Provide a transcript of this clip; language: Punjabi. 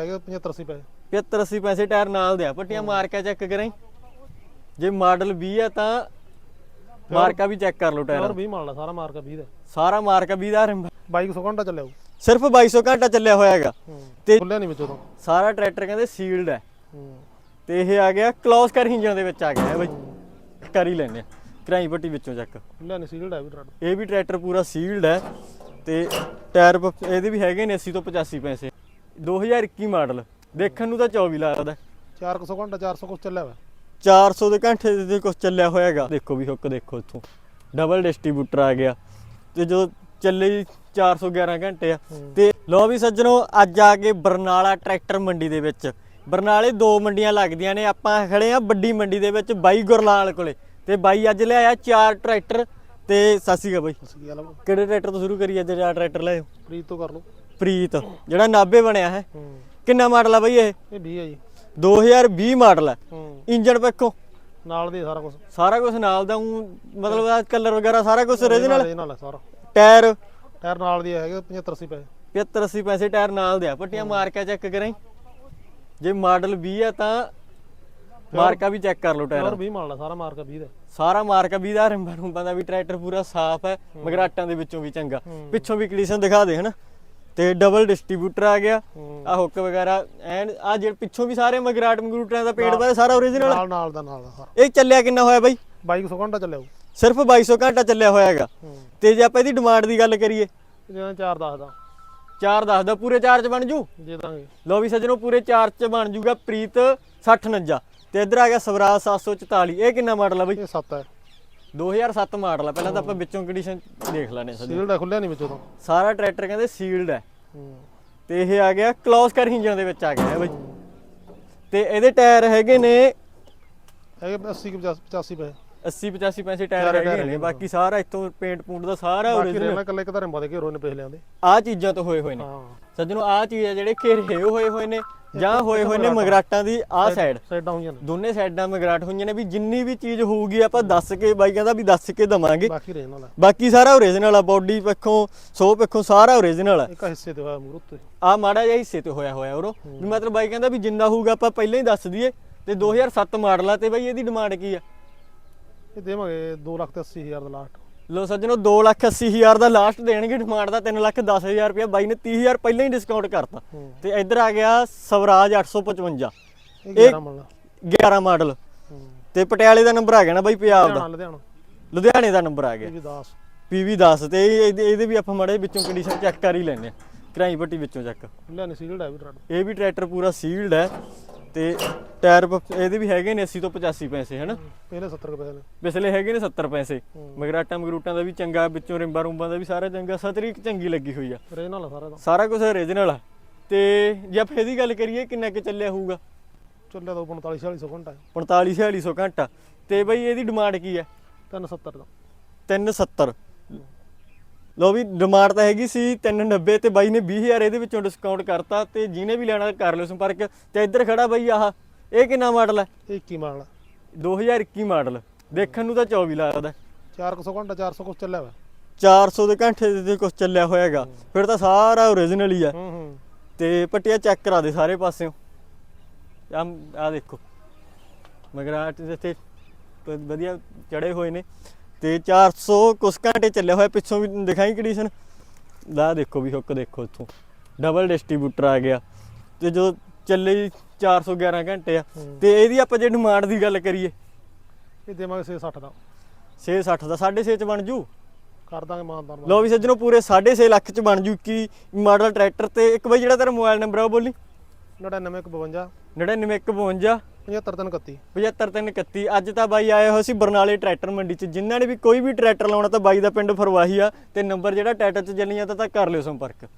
ਹੈਗੇ 75 80 ਪੈਸੇ 75 80 ਪੈਸੇ ਟਾਇਰ ਨਾਲ ਦੇ ਆ ਪੱਟੀਆਂ ਮਾਰਕਾ ਚੈੱਕ ਕਰਾਂ ਜੇ। ਮਾਡਲ 20 ਹੈ ਤਾਂ ਮਾਰਕਾ ਵੀ ਚੈੱਕ ਕਰ ਲਓ ਟਾਇਰ। 20 ਮਾਰਲਾ ਸਾਰਾ ਮਾਰਕਾ 20 ਦਾ। ਸਾਰਾ ਮਾਰਕਾ 20 ਦਾ ਬਾਈਕ 100 ਘੰਟਾ ਚੱਲਿਆ ਸਿਰਫ 2200 ਘੰਟਾ ਚੱਲਿਆ ਹੋਇਆ ਹੈਗਾ। ਹੂੰ ਤੇ ਖੁੱਲਿਆ ਨਹੀਂ ਵਿੱਚੋਂ ਤੋਂ। ਸਾਰਾ ਟਰੈਕਟਰ ਕਹਿੰਦੇ ਸੀਲਡ ਹੈ ਹੂੰ। ਤੇ ਇਹ ਆ ਗਿਆ ਕਲੋਸ ਕਰ ਹਿੰਜਾਂ ਦੇ ਵਿੱਚ ਆ ਗਿਆ ਹੈ ਬਈ। ਕਰ ਹੀ ਲੈਨੇ ਕਰਾਈ ਪੱਟੀ ਵਿੱਚੋਂ ਚੱਕ। ਖੁੱਲਿਆ ਨਹੀਂ ਸੀਲਡ ਹੈ ਵੀ ਟਰੱਕ ਇਹ ਵੀ ਟਰੈਕਟਰ ਪੂਰਾ ਸੀਲਡ ਹੈ ਤੇ ਟਾਇਰ ਇਹਦੇ ਵੀ ਹੈਗੇ ਨੇ 80 ਤੋਂ 85 ਪੈਸੇ। 2021 ਮਾਡਲ। ਦੇਖਣ ਨੂੰ ਤਾਂ 24 ਲੱਗਦਾ 400 ਘੰਟਾ 400 ਕੁਛ ਚੱਲਿਆ ਵਾ। 400 ਦੇ ਘੰਟੇ ਦੇ ਕੁਝ ਚੱਲਿਆ ਹੋਇਆਗਾ ਦੇਖੋ ਵੀ ਹੁੱਕ ਦੇਖੋ ਇੱਥੋਂ। ਡਬਲ ਡਿਸਟ੍ਰੀਬਿਊਟਰ ਆ ਗਿਆ। ਤੇ ਜਦੋਂ ਚੱਲੇ ਜੀ 411 ਘੰਟੇ ਆ। ਤੇ ਲੋ ਵੀ ਸੱਜਣੋ ਅੱਜ ਆ ਕੇ ਬਰਨਾਲਾ ਟਰੈਕਟਰ ਮੰਡੀ ਦੇ ਵਿੱਚ। ਬਰਨਾਲੇ ਦੋ ਮੰਡੀਆਂ ਲੱਗਦੀਆਂ ਨੇ। ਆਪਾਂ ਖੜੇ ਆ ਵੱਡੀ ਮੰਡੀ ਦੇ ਵਿੱਚ ਬਾਈ ਗੁਰਲਾਲ ਕੋਲੇ। ਤੇ ਬਾਈ ਅੱਜ ਲਿਆਇਆ ਚਾਰ ਟਰੈਕਟਰ। ਤੇ ਸਾਸੀ ਗਾ ਬਾਈ। ਅਸੀਂ ਗੱਲ ਕਿਹੜੇ ਟਰੈਕਟਰ ਤੋਂ ਸ਼ੁਰੂ ਕਰੀਏ ਅੱਜ? ਚਾਰ ਟਰੈਕਟਰ ਲਿਆਓ ਪ੍ਰੀਤ ਤੋਂ ਕਰ ਲਓ। ਪ੍ਰੀਤ ਜਿਹੜਾ ਨਾਬੇ ਬਣਿਆ ਹੈ। ਕਿੰਨਾ ਮਾਡਲ ਆ ਬਾਈ ਇਹ? ਇਹ 20 ਹੈ ਜੀ। 2020 ਮਾਡਲ ਹੈ। ਇੰਜਨ ਪੱਖੋਂ ਨਾਲ ਦੇ ਸਾਰਾ ਕੁਝ ਸਾਰਾ ਕੁਝ ਨਾਲ ਦਾ ਮਤਲਬ ਆ ਕਲਰ ਵਗੈਰਾ ਸਾਰਾ ਕੁਝ origignal ਇਹ ਨਾਲ ਸਾਰਾ। ਟਾਇਰ ਟਾਇਰ ਨਾਲ ਦੀ ਹੈਗੇ 75 80 ਪੈਸੇ। 75 80 ਪੈਸੇ ਟਾਇਰ ਨਾਲ ਦੇ ਆ। ਪੱਟੀਆਂ ਮਾਰਕਾ ਚੈੱਕ ਕਰਾਂ ਜੇ ਮਾਡਲ 20 ਹੈ ਤਾਂ ਮਾਰਕਾ ਵੀ ਚੈੱਕ ਕਰ ਲਓ ਹੋਰ ਟਾਇਰ 20 ਮਾਰਲਾ ਸਾਰਾ ਮਾਰਕਾ 20 ਦਾ। ਸਾਰਾ ਮਾਰਕਾ 20 ਦਾ ਰਿੰਬਾ ਰੁੰਬਾਂ ਦਾ ਵੀ ਟਰੈਕਟਰ ਪੂਰਾ ਸਾਫ਼ ਹੈ ਮਗਰਾਟਾਂ ਦੇ ਵਿੱਚੋਂ ਵੀ ਚੰਗਾ। ਪਿੱਛੋਂ ਵੀ ਕੰਡੀਸ਼ਨ ਦਿਖਾ ਦੇ ਹਨਾ? ਤੇ ਡਬਲ ਡਿਸਟ੍ਰੀਬਿਊਟਰ ਆ ਗਿਆ। ਆ ਹੁੱਕ ਵਗੈਰਾ ਐਨ ਆ ਜਿਹੜੇ ਪਿੱਛੋਂ ਵੀ ਸਾਰੇ ਮਗਰਾਟ ਮਗਰੂਟਾਂ ਦਾ ਪੇੜ ਬਾਰੇ ਸਾਰਾ origignal ਨਾਲ ਨਾਲ ਦਾ ਨਾਲ ਦਾ ਇਹ ਚੱਲਿਆ ਕਿੰਨਾ ਹੋਇਆ ਬਾਈ? ਬਾਈਕ 100 ਘੰਟਾ ਚੱਲਿਆ ਸਿਰਫ 2200 ਘੰਟਾ ਚੱਲਿਆ ਹੋਇਆ ਹੈਗਾ। ਤੇ ਜੇ ਆਪਾਂ ਇਹਦੀ ਡਿਮਾਂਡ ਦੀ ਗੱਲ ਕਰੀਏ? ਜਿਹਨਾਂ 4 10 ਦਾ। 4 10 ਦਾ ਪੂਰੇ 4 ਚ ਬਣ ਜੂ? ਦੇ ਦਾਂਗੇ। ਲੋ ਵੀ ਸੱਜਣੋ ਪੂਰੇ 4 ਚ ਬਣ ਜੂਗਾ ਪ੍ਰੀਤ 6049 ਤੇ ਇੱਧਰ ਆ ਗਿਆ ਸਵਰਾਜ 744 ਇਹ ਕਿੰਨਾ ਮਾਡਲ ਆ ਬਈ? ਇਹ 7 ਹੈ। 2007 ਮਾਡਲ ਆ। ਪਹਿਲਾਂ ਤਾਂ ਆਪਾਂ ਵਿੱਚੋਂ ਕੰਡੀਸ਼ਨ ਦੇਖ ਲੈਣੇ ਸੱਜਣੋ। ਸੀਲਡ ਹੈ ਖੁੱਲਿਆ ਨਹੀਂ ਵਿੱਚੋਂ ਤੋਂ। ਸਾਰਾ ਟਰੈਕਟਰ ਕਹਿੰਦੇ ਸੀਲਡ ਹੂੰ। ਤੇ ਇਹ ਆ ਗਿਆ ਕਲੋਸ ਕਰ ਹਿੰਜਾਂ ਦੇ ਵਿੱਚ ਆ ਗਿਆ ਬਈ। ਤੇ ਇਹਦੇ ਟਾਇਰ ਹੈਗੇ ਨੇ ਹੈਗੇ 80 ਕਿ 85 ਪੈਸੇ 80 85 ਪੈਸੇ ਟਾਇਰ ਹੈਗੇ ਨੇ। ਬਾਕੀ ਸਾਰਾ ਇੱਥੋਂ ਪੇਂਟ ਪੂੰਟ ਦਾ ਸਾਰਾ ਬਾਕੀ original ਰਹਿਣਾ ਕੱਲੇ ਕਧਾਰੇ ਦੇ ਘੇਰੋ ਨੇ ਪੈਸੇ ਲਿਆਂਦੇ। ਆ ਚੀਜ਼ਾਂ ਤੋਂ ਹੋਏ ਹੋਏ ਨੇ। ਸੱਜਣੋ ਆ ਚੀਜ਼ ਜਿਹੜੇ ਘੇਰੇ ਹੋਏ ਹੋਏ ਨੇ। ਜਾਂ ਹੋਏ ਹੋਏ ਨੇ ਮਗਰਾਟਾਂ ਦੀ ਆ ਸਾਈਡ ਸਾਈਡਾਂ ਹੋਈਆਂ ਨੇ। ਦੋਨੇ ਸਾਈਡਾਂ ਮਗਰਾਟ ਹੋਈਆਂ ਨੇ ਵੀ ਜਿੰਨੀ ਵੀ ਚੀਜ਼ ਹੋਊਗੀ ਆਪਾਂ ਦੱਸ ਕੇ ਬਾਈ ਕਹਿੰਦਾ ਵੀ ਦੱਸ ਕੇ ਦਵਾਂਗੇ। ਬਾਕੀ ਰਹਿਣ ਵਾਲਾ ਬਾਕੀ ਸਾਰਾ ਓਰੀਜਨਲ ਆ ਬਾਡੀ ਪੱਖੋਂ ਸੋ ਪੱਖੋਂ ਸਾਰਾ ਓਰੀਜਨਲ ਆ। ਇੱਕ ਹਿੱਸੇ ਤੇ ਹੋਇਆ ਮੂਰਤ ਤੇ ਆ ਮਾੜਾ ਜਿਹਾ ਹਿੱਸੇ ਤੇ ਹੋਇਆ ਹੋਇਆ ਉਰੋ। ਵੀ ਮਤਲਬ ਬਾਈ ਕਹਿੰਦਾ ਵੀ ਜਿੰਨਾ ਹੋਊਗਾ ਆਪਾਂ ਪਹਿਲਾਂ ਹੀ ਦੱਸ ਦਈਏ ਤੇ 2007 ਮਾਡਲ ਆ ਤੇ ਬਾਈ ਇਹਦੀ ਡਿਮਾਂਡ ਕੀ ਆ? ਇਹ ਦੇਵਾਂਗੇ 2 ਲੱਖ ਤੇ 80 ਹਜ਼ਾਰ ਦਾ ਲਾਸਟ ਲੋ ਸੱਜਣੋ 280000 ਦਾ ਲਾਸਟ ਦੇਣਗੇ ਡਿਮਾਂਡ ਦਾ 310000 ਰੁਪਇਆ। ਬਾਈ ਨੇ 30000 ਪਹਿਲਾਂ ਹੀ ਡਿਸਕਾਊਂਟ ਕਰਤਾ। ਤੇ ਇੱਧਰ ਆ ਗਿਆ ਸਵਰਾਜ 855 ਇਹ ਇਹ 11 ਮੰਨ ਲਾ 11 ਮਾਡਲ ਤੇ ਪਟਿਆਲੇ ਦਾ ਨੰਬਰ ਆ ਗਿਆ ਨਾ ਬਾਈ ਪੰਜਾਬ ਦਾ? ਲੁਧਿਆਣਾ ਦਾ ਨੰਬਰ ਆ ਗਿਆ। ਇਹ ਵੀ 10 ਪੀਵੀ 10 ਤੇ ਇਹ- ਇਹਦੇ ਵੀ ਆਪਾਂ ਮਾੜੇ ਵਿੱਚੋਂ ਕੰਡੀਸ਼ਨ ਚੈੱਕ ਕਰ ਹੀ ਲੈਨੇ ਆ ਕਰਾਈ ਪੱਟੀ ਵਿੱਚੋਂ ਚੱਕ ਨਹੀਂ ਸੀਲਡ ਹੈ ਵੀ ਟਰੱਕ ਇਹ ਵੀ ਟਰੈਕਟਰ ਪੂਰਾ ਸੀਲਡ ਹੈ। ਤੇ ਟਾਇਰ ਪ- ਇਹਦੇ ਵੀ ਹੈਗੇ ਨੇ 80 ਤੋਂ 85 ਪੈਸੇ ਹਨਾ? ਪਹਿਲੇ 70 ਰੁਪਏ ਨੇ ਪਿਛਲੇ ਹੈਗੇ ਨੇ 70 ਪੈਸੇ ਮਗਰਾਟਾਂ ਮਗਰੂਟਾਂ ਦਾ ਵੀ ਚੰਗਾ ਵਿੱਚੋਂ ਰਿੰਬਾ ਰੁੰਬਾਂ ਦਾ ਵੀ ਸਾਰਾ ਚੰਗਾ ਸਤਰੀ ਚੰਗੀ ਲੱਗੀ ਹੋਈ ਆ। ਰਹਿਣ ਵਾਲਾ ਸਾਰਾ ਦਾ ਸਾਰਾ ਕੁਝ origignal ਆ। ਤੇ ਜੇ ਆਪਾਂ ਇਹਦੀ ਗੱਲ ਕਰੀਏ ਕਿੰਨਾ ਕੁ ਚੱਲਿਆ ਹੋਊਗਾ? ਚੱਲਿਆ ਤਾਂ 45 46 ਘੰਟਾ 45 4600 ਘੰਟਾ। ਤੇ ਬਈ ਇਹਦੀ ਡਿਮਾਂਡ ਕੀ ਹੈ? 370 ਦਾ। 370 ਲੋ ਵੀ ਡਿਮਾਂਡ ਤਾਂ ਹੈਗੀ ਸੀ 390 ਤੇ ਬਾਈ ਨੇ 20000 ਇਹਦੇ ਵਿੱਚੋਂ ਡਿਸਕਾਊਂਟ ਕਰਤਾ ਤੇ ਜਿਹਨੇ ਵੀ ਲੈਣਾ ਕਰ ਲਿਓ ਸੰਪਰਕ। ਤੇ ਇੱਧਰ ਖੜਾ ਬਾਈ ਆਹ ਇਹ ਕਿੰਨਾ ਮਾਡਲ ਹੈ? ਇਹ 21 ਮਾਰਲਾ 2021 ਮਾਡਲ ਦੇਖਣ ਨੂੰ ਤਾਂ 24 ਲੱਗਦਾ 400 ਘੰਟਾ 400 ਕੁਛ ਚੱਲਿਆ ਵਾ। 400 ਦੇ ਘੰਟੇ ਦੇ ਕੁਝ ਚੱਲਿਆ ਹੋਇਆਗਾ ਫਿਰ ਤਾਂ ਸਾਰਾ origignal ਹੀ ਆ ਹੂੰ ਹੂੰ। ਤੇ ਪੱਟੀਆਂ ਚੈੱਕ ਕਰਾ ਦੇ ਸਾਰੇ ਪਾਸਿਓਂ। ਆ ਆ ਦੇਖੋ। ਮਗਰਾਟ ਦੇ ਤੇ ਵਧੀਆ ਚੜੇ ਹੋਏ ਨੇ। ਤੇ 400 ਕੁਸ ਘੰਟੇ ਚੱਲਿਆ ਹੋਇਆ ਪਿੱਛੋਂ ਵੀ ਦਿਖਾਈ ਕੰਡੀਸ਼ਨ ਲਾ ਦੇਖੋ ਵੀ ਹੁੱਕ ਦੇਖੋ ਇੱਥੋਂ। ਡਬਲ ਡਿਸਟ੍ਰੀਬਿਊਟਰ ਆ ਗਿਆ। ਤੇ ਜਦੋਂ ਚੱਲੇ ਜੀ 411 ਘੰਟੇ ਆ। ਤੇ ਇਹਦੀ ਆਪਾਂ ਜੇ ਡਿਮਾਂਡ ਦੀ ਗੱਲ ਕਰੀਏ। ਇਹ ਦੇਵਾਂਗੇ 660 ਦਾ। 660 ਦਾ 6.5 ਚ ਬਣ ਜੂ? ਕਰ ਦਾਂਗੇ ਮਾਨਦਾਰ ਲੋ ਵੀ ਸੱਜਣੋ ਪੂਰੇ 6.5 ਲੱਖ ਚ ਬਣ ਜੂ ਕੀ ਮਾਡਲ ਟਰੈਕਟਰ ਤੇ। ਇੱਕ ਵਾਰ ਜਿਹੜਾ ਤੇਰਾ ਮੋਬਾਈਲ ਨੰਬਰ ਆ ਬੋਲੀ? 9952 9952 75331 75331 ਅੱਜ ਤਾਂ ਬਾਈ ਆਏ ਹੋਏ ਸੀ ਬਰਨਾਲੇ ਟਰੈਕਟਰ ਮੰਡੀ ਚ। ਜਿਨ੍ਹਾਂ ਨੇ ਵੀ ਕੋਈ ਵੀ ਟਰੈਕਟਰ ਲਾਉਣਾ ਤਾਂ ਬਾਈ ਦਾ ਪਿੰਡ ਫਰਵਾਹੀ ਆ। ਤੇ ਨੰਬਰ ਜਿਹੜਾ ਟਾਈਟਲ ਚ ਜਲੀਆਂ ਤਾਂ ਤਾਂ ਕਰ ਲਿਓ ਸੰਪਰਕ।